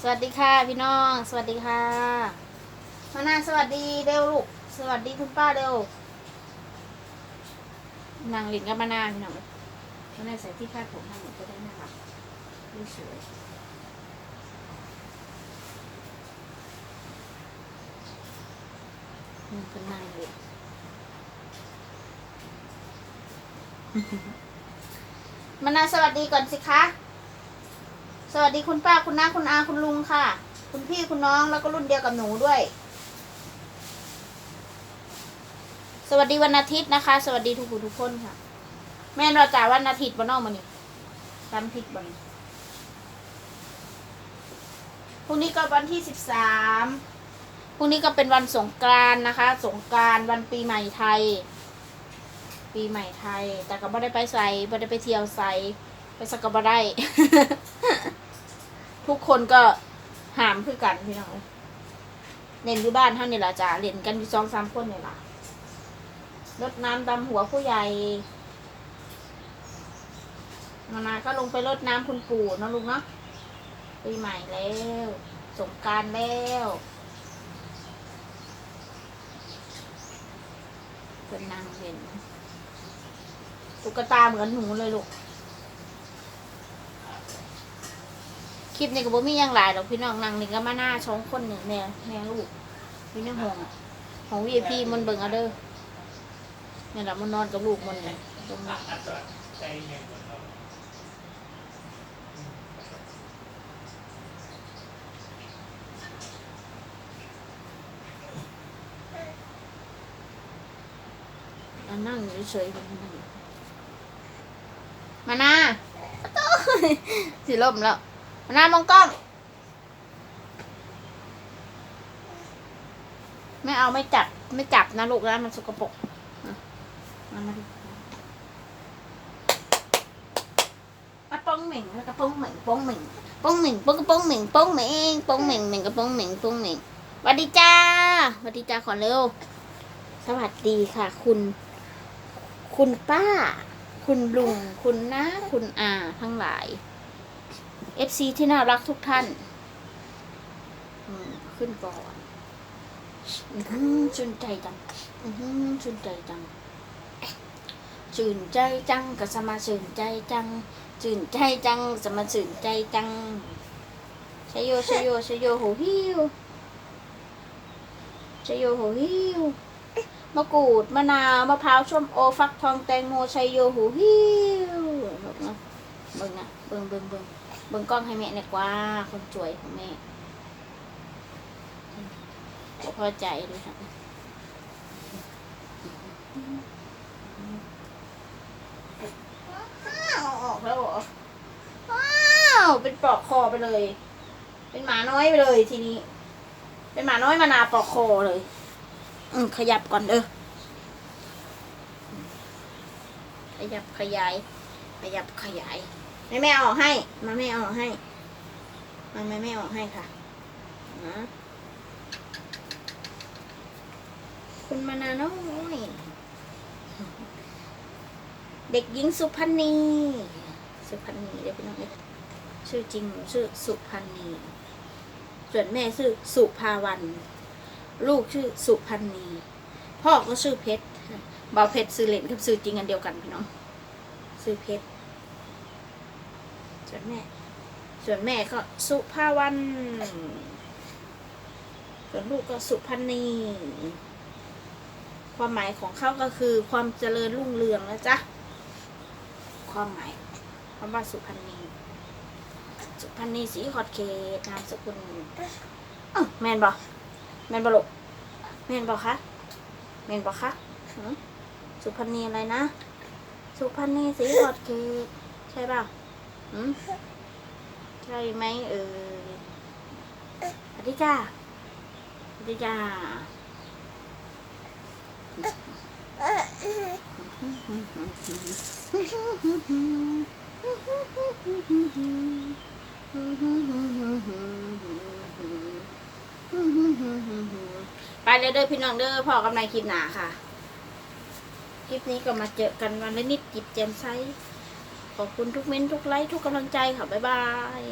สวัสดีค่ะพี่น้อง สวัสดีค่ะมานาสวัสดีเร็วลูก สวัสดีคุณป้าเร็ว นางลินกับมานาพี่น้องมานาใส่ที่คาดผมให้หนูจะได้น่ารักดูสวยมันเป็นนางเลยมานาสวัสดีก่อนสิคะ สวัสดีคุณป้าคุณน้าคุณอาคุณลุงค่ะ คุณพี่คุณน้องแล้วก็รุ่นเดียวกับหนูด้วย สวัสดีวันอาทิตย์นะคะ สวัสดีทุกทุกคนค่ะ แม่นเราจ่าวันอาทิตย์บนนอกมานี่วันอาทิตย์บนพรุ่งนี้ก็วันที่สิบสามพรุ่งนี้ก็เป็นวันสงกรานต์นะคะ สงกรานต์วันปีใหม่ไทย ปีใหม่ไทย แต่ก็ไม่ได้ไปใส่ไม่ได้ไปเที่ยวใส่ไปสักก็บ่ได้ ทุกคนก็หามคือกันพี่น้องเล่นอยู่บ้านเท่านี่แหละจ้ะเล่นกันอยู่สองสามคนนี่แหละรดน้ำดำหัวผู้ใหญ่มานาก็ลงไปรดน้ำคุณปู่นะลุงเนาะปีใหม่แล้ว สงกรารแล้วเป็นนางเห็นตุ๊กตาเหมือนหนูเลยลูก คลิปนี้ก็บ่มีหยังหลายหรอกพี่น้องนั่งนี่ก็มาหน้าช่องคนหนึ่งแม่แม่ลูกพี่น้องอะของ VIP มันเบิ่งเอาเด้อเนี่ยล่ะมันนอนกับลูกมันเนี่ยตรงนี้นั่งเฉยๆมันนั่งมาหน้าตสิล่มแล้ว หน้ามองกล้อง ไม่เอาไม่จับ ไม่จับนะลูกนะมันสกปรกมามาดิมาป้องเหม่งแล้วก็ป้องเหม่งป้องเหม่งป้องเหม่งป้องกระป้องเหม่งป้องเหม่งป้องเหม่งเหม่งกระป้องเหม่งป้องเหม่งสวัสดีจ้าสวัสดีจ้าขอเร็ว สวัสดีค่ะ คุณ คุณป้า คุณลุง คุณน้า คุณอาทั้งหลาย เอฟซีที่น่ารักทุกท่านอืมขึ้นก่อนอื้อหือชื่นใจจังอื้อหือชื่นใจจังชื่นใจจังก็สมาชื่นใจจังชื่นใจจังสมาชื่นใจจังชยโยชยโยชยโยโหฮิวชยโยโหฮิวมะกรูดมะนาวมะพร้าวส้มโอฟักทองแตงโมชัยโยโหฮิวเบิ่งนะเบิ่งนะเบิ่งเบิ่งเบิ่ง เบิ่งกล้องให้แม่เนี่ยกว่า คนสวยของแม่บ่พอใจเลยค่ะเอาออกแล้วเหรอว้าวเป็นปลอกคอไปเลย เป็นหมาน้อยไปเลยทีนี้ เป็นหมาน้อยมานาปลอกคอเลย อืมขยับก่อนเด้อขยับขยาย ขยับขยาย แม่แม่ออกให้มาแม่ออกให้มาแม่แม่ออกให้ค่ะนะคุณมานาน้อยเด็กหญิงสุพันนีสุพันนีเดี๋ยวพี่น้องเอ้ยชื่อจริงชื่อสุพันนีส่วนแม่ชื่อสุภาวัน ลูกชื่อสุพันนีพ่อก็ชื่อเพชรบ่าวเพชรซื้อเล่นกับซื้อจริงอันเดียวกันพี่น้องซื้อเพชร ส่วนแม่ ส่วนแม่ก็สุภาวัน ส่วนลูกก็สุพันนีความหมายของเขาก็คือความเจริญรุ่งเรืองนะจ๊ะ ความหมายคำว่าสุพันนีสุพันนีสีขอดเขตนามสกุลอ้าวแมนบอแมนบอลูกแมนบอคะแมนบอคะสุพันนีอะไรนะ สุพันนีสีขอดเขตใช่เปล่า อืมใช่ไหมเออสวัสดีจ้าสวัสดีจ้าไปเลยเด้อพี่น้องเด้อพ่อกำลังคลิปหนาค่ะ คลิปนี้ก็มาเจอกันวันละนิดจิบแจมไซ ขอบคุณทุกเม้นทุกไลค์ทุกกำลังใจค่ะ บ๊ายบาย